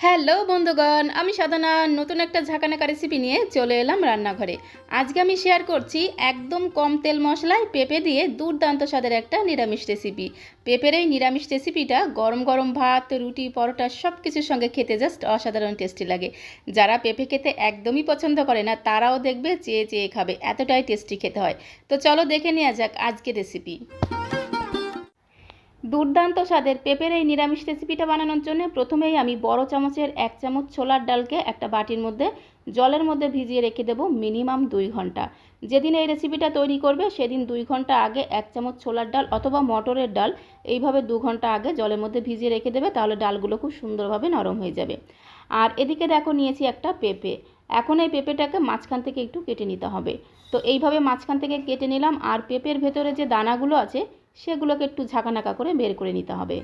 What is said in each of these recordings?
Hello বন্ধুগণ, আমি সাধনা, নতুন একটা ঝাঁকানাকা রেসিপি নিয়ে চলে এলাম রান্নাঘরে। আজকে আমি শেয়ার করছি একদম কম তেল মশলায় পেঁপে দিয়ে দুর্দান্ত স্বাদের একটা নিরামিষ রেসিপি পেঁপের এই নিরামিষ রেসিপিটা গরম গরম ভাত, রুটি, পরোটা সব কিছুর সঙ্গে খেতে জাস্ট অসাধারণ টেস্টি লাগে। যারা পেঁপে খেতে একদমই পছন্দ করে না, তারাও দেখবে চেয়ে চেয়ে খাবে, এতটাই টেস্টি খেতে হয়। তো চলো দেখে নেওয়া যাক আজকে রেসিপি দুর্দান্ত স্বাদের পেঁপের এই নিরামিষ রেসিপিটা বানানোর জন্য প্রথমেই আমি বড় চামচের এক চামচ ছোলার ডালকে একটা বাটির মধ্যে জলের মধ্যে ভিজিয়ে রেখে দেবো মিনিমাম দুই ঘণ্টা। যেদিন এই রেসিপিটা তৈরি করবে সেদিন দুই ঘণ্টা আগে এক চামচ ছোলার ডাল অথবা মটরের ডাল এইভাবে দু ঘণ্টা আগে জলের মধ্যে ভিজিয়ে রেখে দেবে তাহলে ডালগুলো খুব সুন্দরভাবে নরম হয়ে যাবে। আর এদিকে দেখো নিয়েছি একটা পেঁপে। এখন এই পেঁপেটাকে মাঝখান থেকে একটু কেটে নিতে হবে। তো এইভাবে মাঝখান থেকে কেটে নিলাম আর পেঁপের ভেতরে যে দানাগুলো আছে সেগুলোকে একটু ঝাঁকানাকা করে বের করে নিতে হবে।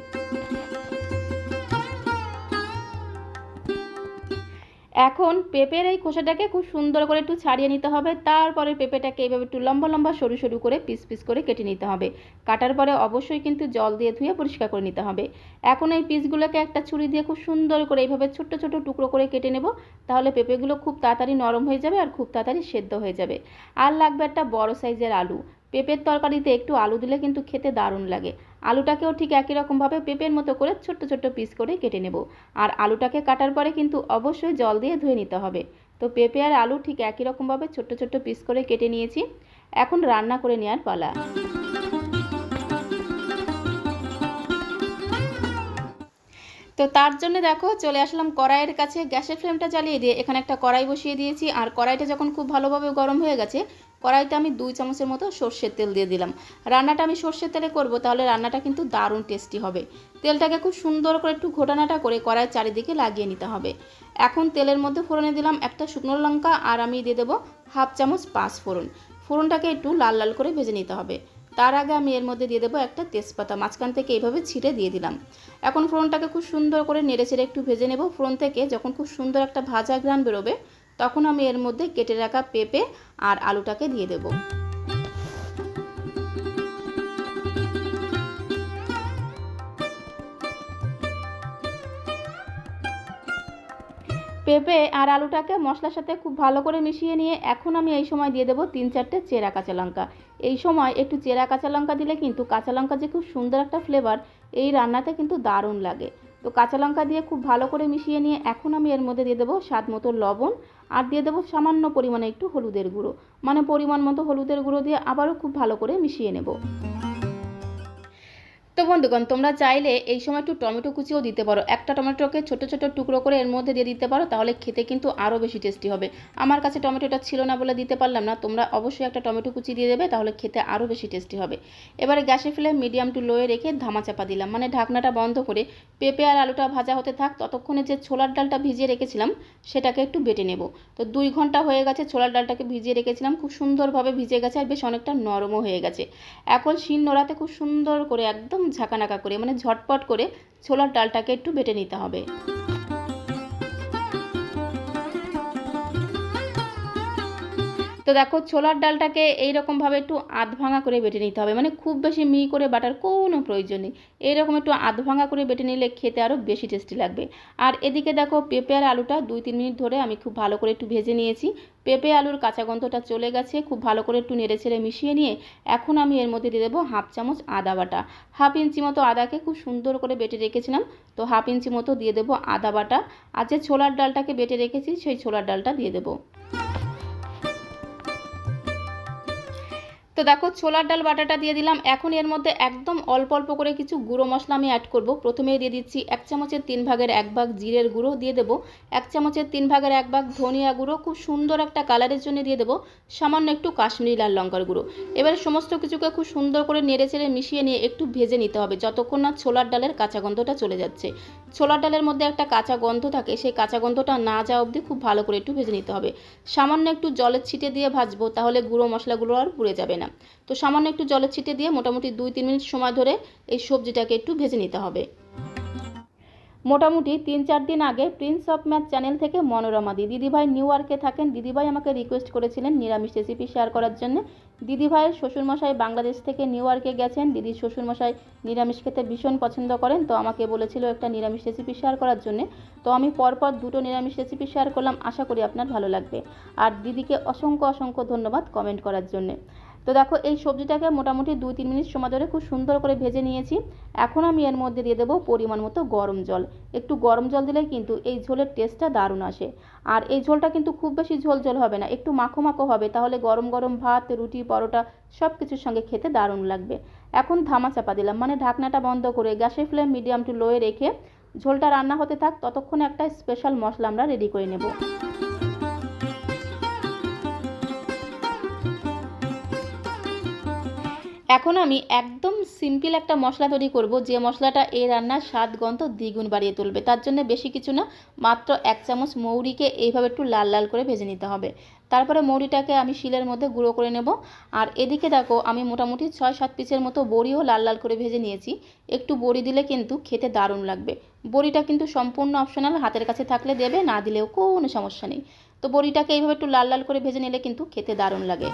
এখন পেঁপের এই খোসাটাকে খুব সুন্দর করে একটু ছাড়িয়ে নিতে হবে। তারপরে পেঁপেটাকে এইভাবে একটু লম্বা লম্বা সরু সরু করে পিস পিস করে কেটে নিতে হবে। কাটার পরে অবশ্যই কিন্তু জল দিয়ে ধুয়ে পরিষ্কার করে নিতে হবে। এখন এই পিসগুলোকে একটা ছুরি দিয়ে খুব সুন্দর করে এইভাবে ছোট্ট ছোট টুকরো করে কেটে নেব। তাহলে পেঁপেগুলো খুব তাড়াতাড়ি নরম হয়ে যাবে আর খুব তাড়াতাড়ি সেদ্ধ হয়ে যাবে। আর লাগবে একটা বড় সাইজের আলু। পেঁপের তরকারিতে একটু আলু দিলে কিন্তু খেতে দারুণ লাগে। আলুটাকেও ঠিক একই রকমভাবে পেঁপের মতো করে ছোট্ট ছোট্ট পিস করে কেটে নেব। আর আলুটাকে কাটার পরে কিন্তু অবশ্যই জল দিয়ে ধুয়ে নিতে হবে। তো পেঁপে আর আলু ঠিক একই রকমভাবে ছোট্ট ছোট্ট পিস করে কেটে নিয়েছি। এখন রান্না করে নেওয়ার পালা। তো তার জন্য দেখো চলে আসলাম কড়াইয়ের কাছে। গ্যাসের ফ্লেমটা জ্বালিয়ে দিয়ে এখানে একটা কড়াই বসিয়ে দিয়েছি। আর কড়াইটা যখন খুব ভালোভাবে গরম হয়ে গেছে কড়াইতে আমি দুই চামচের মতো সর্ষের তেল দিয়ে দিলাম। রান্নাটা আমি সর্ষের তেলে করব, তাহলে রান্নাটা কিন্তু দারুণ টেস্টি হবে। তেলটাকে খুব সুন্দর করে একটু ঘোটানাটা করে কড়াইয়ের চারিদিকে লাগিয়ে নিতে হবে। এখন তেলের মধ্যে ফোড়নে দিলাম একটা শুকনো লঙ্কা আর আমি দিয়ে দেবো হাফ চামচ পাঁচ ফোড়ন। ফোড়নটাকে একটু লাল লাল করে ভেজে নিতে হবে। তার আগে আমি এর মধ্যে দিয়ে দেবো একটা তেজপাতা, মাঝখান থেকে এইভাবে ছিঁড়ে দিয়ে দিলাম। এখন ফোড়নটাকে খুব সুন্দর করে নেড়ে ছেড়ে একটু ভেজে নেব। ফোড়ন থেকে যখন খুব সুন্দর একটা ভাজা গ্রান বেরোবে তখন আমি এর মধ্যে কেটে রাখা পেঁপে আর আলুটাকে দিয়ে দেবো। পেঁপে আর আলুটাকে মশলার সাথে খুব ভালো করে মিশিয়ে নিয়ে এখন আমি এই সময় দিয়ে দেবো তিন চারটে চেরা কাঁচা লঙ্কা। এই সময় একটু চেরা কাঁচা লঙ্কা দিলে কিন্তু কাঁচা লঙ্কা যে খুব সুন্দর একটা ফ্লেভার এই রান্নাতে কিন্তু দারুণ লাগে। তো কাঁচা লঙ্কা দিয়ে খুব ভালো করে মিশিয়ে নিয়ে এখন আমি এর মধ্যে দিয়ে দেবো স্বাদ মতো লবণ, আর দিয়ে দেবো সামান্য পরিমাণে একটু হলুদের গুঁড়ো। মানে পরিমাণ মতো হলুদের গুঁড়ো দিয়ে আবারও খুব ভালো করে মিশিয়ে নেব। তো বন্ধুগণ, তোমরা চাইলে এই সময় একটু টমেটো কুচিও দিতে পারো। একটা টমেটোকে ছোট ছোট টুকরো করে এর মধ্যে দিয়ে দিতে পারো, তাহলে খেতে কিন্তু আরও বেশি টেস্টি হবে। আমার কাছে টমেটোটা ছিল না বলে দিতে পারলাম না, তোমরা অবশ্যই একটা টমেটো কুচি দিয়ে দেবে, তাহলে খেতে আরও বেশি টেস্টি হবে। এবারে গ্যাসে ফ্লেম মিডিয়াম টু লোয়ে রেখে ধামা চাপা দিলাম মানে ঢাকনাটা বন্ধ করে পেঁপে আর আলুটা ভাজা হতে থাক, ততক্ষণে যে ছোলার ডালটা ভিজিয়ে রেখেছিলাম, সেটাকে একটু বেটে নেব। তো দুই ঘণ্টা হয়ে গেছে ছোলার ডালটাকে ভিজিয়ে রেখেছিলাম, খুব সুন্দরভাবে ভিজে গেছে আর বেশ অনেকটা নরমও হয়ে গেছে। এখন শিল নোড়াতে খুব সুন্দর করে একদম ঝাঁকানাকা করে মানে ঝটপট করে ছোলার ডালটাকে একটু বেটে নিতে হবে। তো দেখো ছোলার ডালটাকে এইরকমভাবে একটু আধ ভাঙা করে বেটে নিতে হবে। মানে খুব বেশি মিহি করে বাটার কোনো প্রয়োজন নেই। এইরকম একটু আধ ভাঙা করে বেটে নিলে খেতে আরও বেশি টেস্টি লাগবে। আর এদিকে দেখো পেঁপে আর আলুটা দুই তিন মিনিট ধরে আমি খুব ভালো করে একটু ভেজে নিয়েছি। পেঁপে আলুর কাঁচা গন্ধটা চলে গেছে, খুব ভালো করে একটু নেড়ে ছেড়ে মিশিয়ে নিয়ে এখন আমি এর মধ্যে দিয়ে দেবো হাফ চামচ আদা বাটা। হাফ ইঞ্চি মতো আদাকে খুব সুন্দর করে বেটে রেখেছিলাম, তো হাফ ইঞ্চি মতো দিয়ে দেবো আদা বাটা। আর যে ছোলার ডালটাকে বেটে রেখেছি, সেই ছোলার ডালটা দিয়ে দেবো। তো দেখো, ছোলার ডাল, বাটাটা দিয়ে দিলাম। এখন এর মধ্যে একদম অল্প অল্প করে কিছু গুঁড়ো মশলা আমি অ্যাড করব। প্রথমে দিয়ে দিচ্ছি এক চামচের তিন ভাগের এক ভাগ জিরের গুঁড়ো দিয়ে দেবো। এক চামচের তিন ভাগের এক ভাগ ধনিয়া গুঁড়ো, খুব সুন্দর একটা কালারের জন্য দিয়ে দেবো। সামান্য একটু কাশ্মীরি লাল লঙ্কার গুঁড়ো। এবারে সমস্ত কিছুকে খুব সুন্দর করে নেড়ে চেড়ে মিশিয়ে নিয়ে একটু ভেজে নিতে হবে, যতক্ষণ না ছোলার ডালের কাঁচা গন্ধটা চলে যাচ্ছে। ছোলার ডালের মধ্যে একটা কাঁচা গন্ধ থাকে, সেই কাঁচা গন্ধটা না যাওয়া অবধি খুব ভালো করে একটু ভেজে নিতে হবে। সামান্য একটু জলের ছিটে দিয়ে ভাজবো, তাহলে গুঁড়ো মশলাগুলো আর পুড়ে যাবে না। না। তো সামান্য একটু জলের ছিটে দিয়ে মোটামুটি দুই তিন মিনিট সময় ধরে এই সবজিটাকে একটু ভেজে নিতে হবে। মোটামুটি তিন চার দিন আগে প্রিন্স অফ ম্যাথ চ্যানেল থেকে মনোরমা দি। দিদিভাই নিউ ইয়র্কে থাকেন। দিদিভাই আমাকে রিকোয়েস্ট করেছিলেন নিরামিষ রেসিপি শেয়ার করার জন্য। দিদিভাইয়ের শ্বশুরমশাই বাংলাদেশ থেকে নিউ ইয়র্কে গেছেন। দিদির শ্বশুরমশাই নিরামিষ খেতে ভীষণ পছন্দ করেন। তো আমাকে বলেছিল একটা নিরামিষ রেসিপি শেয়ার করার জন্য। তো আমি পরপর দুটো নিরামিষ রেসিপি শেয়ার করলাম। আশা করি আপনার ভালো লাগবে। আর দিদিকে অসংখ্য অসংখ্য ধন্যবাদ কমেন্ট করার জন্যে। তো দেখো, এই সবজিটাকে মোটামুটি দুই তিন মিনিট সময় ধরে খুব সুন্দর করে ভেজে নিয়েছি। এখন আমি এর মধ্যে দিয়ে দেবো পরিমাণ মতো গরম জল। একটু গরম জল দিলে কিন্তু এই ঝোলের টেস্টটা দারুণ আসে। আর এই ঝোলটা কিন্তু খুব বেশি ঝোল ঝোল হবে না, একটু মাখো মাখো হবে, তাহলে গরম গরম ভাত, রুটি, পরোটা সব কিছুর সঙ্গে খেতে দারুণ লাগবে। এখন ধামা চাপা দিলাম মানে ঢাকনাটা বন্ধ করে গ্যাসের ফ্লেম মিডিয়াম টু লোয়ে রেখে ঝোলটা রান্না হতে থাক, ততক্ষণে একটা স্পেশাল মশলা আমরা রেডি করে নেব। এখন আমি একদম সিম্পল একটা মশলা তৈরি করব, যে মশলাটা এই রান্নার স্বাদ গন্ধ দ্বিগুণ বাড়িয়ে তুলবে। তার জন্য বেশি কিছু না, মাত্র এক চামচ মৌরিকে এইভাবে একটু লাল লাল করে ভেজে নিতে হবে। তারপরে মৌরিটাকে আমি শিলের মধ্যে গুঁড়ো করে নেব। আর এদিকে দেখো, আমি মোটামুটি ছয় সাত পিসের মতো বড়িও লাল লাল করে ভেজে নিয়েছি। একটু বড়ি দিলে কিন্তু খেতে দারুণ লাগবে। বড়িটা কিন্তু সম্পূর্ণ অপশনাল, হাতের কাছে থাকলে দেবে, না দিলেও কোনো সমস্যা নেই। তো বড়িটাকে এইভাবে একটু লাল লাল করে ভেজে নিলে কিন্তু খেতে দারুণ লাগে।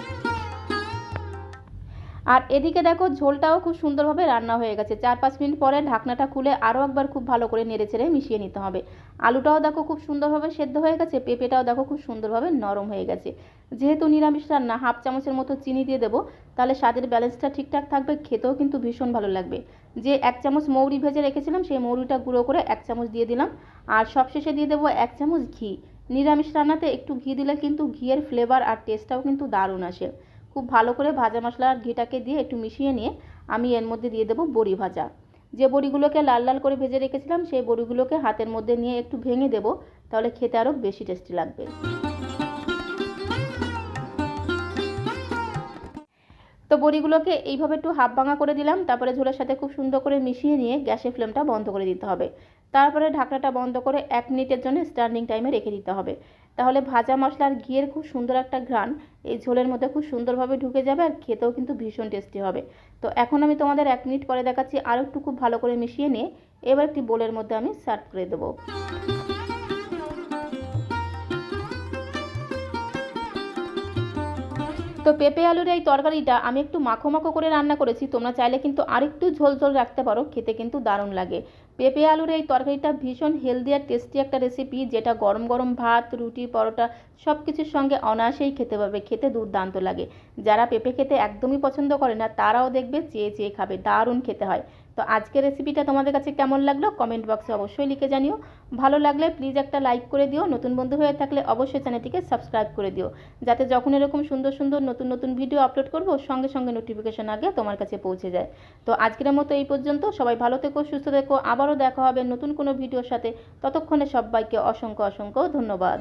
আর এদিকে দেখো, ঝোলটাও খুব সুন্দরভাবে রান্না হয়ে গেছে। চার পাঁচ মিনিট পরে ঢাকনাটা খুলে আরও একবার খুব ভালো করে নেড়ে চেড়ে মিশিয়ে নিতে হবে। আলুটাও দেখো খুব সুন্দরভাবে সেদ্ধ হয়ে গেছে, পেঁপেটাও দেখো খুব সুন্দরভাবে নরম হয়ে গেছে। যেহেতু নিরামিষ রান্না, হাফ চামচের মতো চিনি দিয়ে দেবো, তাহলে স্বাদের ব্যালেন্সটা ঠিকঠাক থাকবে, খেতেও কিন্তু ভীষণ ভালো লাগবে। যে এক চামচ মৌরি ভেজে রেখেছিলাম, সেই মৌরিটা গুঁড়ো করে এক চামচ দিয়ে দিলাম। আর সবশেষে দিয়ে দেবো এক চামচ ঘি। নিরামিষ রান্নাতে একটু ঘি দিলে কিন্তু ঘিয়ের ফ্লেভার আর টেস্টটাও কিন্তু দারুণ আসে। খুব ভালো করে ভাজা মশলা আর ঘিটাকে দিয়ে একটু মিশিয়ে নিয়ে আমি এর মধ্যে দিয়ে দেবো বড়ি ভাজা। যে বড়িগুলোকে লাল লাল করে ভেজে রেখেছিলাম, সেই বড়িগুলোকে হাতের মধ্যে নিয়ে একটু ভেঙে দেবো, তাহলে খেতে আরও বেশি টেস্টি লাগবে। তো বড়িগুলোকে এইভাবে একটু হাফ ভাঙা করে দিলাম, তারপরে ঝোলের সাথে খুব সুন্দর করে মিশিয়ে নিয়ে গ্যাসের ফ্লেমটা বন্ধ করে দিতে হবে। তারপরে ঢাকনাটা বন্ধ করে এক মিনিটের জন্য স্ট্যান্ডিং টাইমে রেখে দিতে হবে। তাহলে ভাজা মশলা আর ঘিয়ের খুব সুন্দর একটা ঘ্রাণ, এই ঝোলের মধ্যে খুব সুন্দরভাবে ঢুকে যাবে আর খেতেও কিন্তু ভীষণ টেস্টি হবে। তো এখন আমি তোমাদের এক মিনিট পরে দেখাচ্ছি, আরও একটু খুব ভালো করে মিশিয়ে নিয়ে, এবার একটি বোলের মধ্যে আমি সার্ভ করে দেবো। তো পেঁপে আলুর এই তরকারিটা আমি একটু মাখো মাখো করে রান্না করেছি। তোমরা চাইলে কিন্তু আরেকটু ঝোল ঝোল রাখতে পারো, খেতে কিন্তু দারুণ লাগে। পেঁপে আলুর এই তরকারিটা ভীষণ হেলদি আর টেস্টি একটা রেসিপি যেটা গরম গরম ভাত, রুটি, পরোটা সব কিছুর সঙ্গে অনায়াসেই খেতে পাবে, খেতে দুর্দান্ত লাগে। যারা পেঁপে খেতে একদমই পছন্দ করে না, তারাও দেখবে চেয়ে চেয়ে খাবে, দারুণ খেতে হয়। তো আজকের রেসিপিটা তোমাদের কাছে কেমন লাগল কমেন্ট বক্সে অবশ্যই লিখে জানিও। ভালো লাগলে প্লিজ একটা লাইক করে দিও। নতুন বন্ধু হয়ে থাকলে অবশ্যই চ্যানেলটিকে সাবস্ক্রাইব করে দিও। যাতে যখন এরকম সুন্দর সুন্দর, নতুন নতুন ভিডিও আপলোড করব, সঙ্গে সঙ্গে নোটিফিকেশন আগে তোমার কাছে পৌঁছে যায়। তো আজকের মতো এই পর্যন্ত। সবাই ভালো থেকো, সুস্থ থেকো। আবারও দেখা হবে নতুন কোনো ভিডিওর সাথে। ততক্ষণে সবাইকে অসংখ্য অসংখ্য ধন্যবাদ।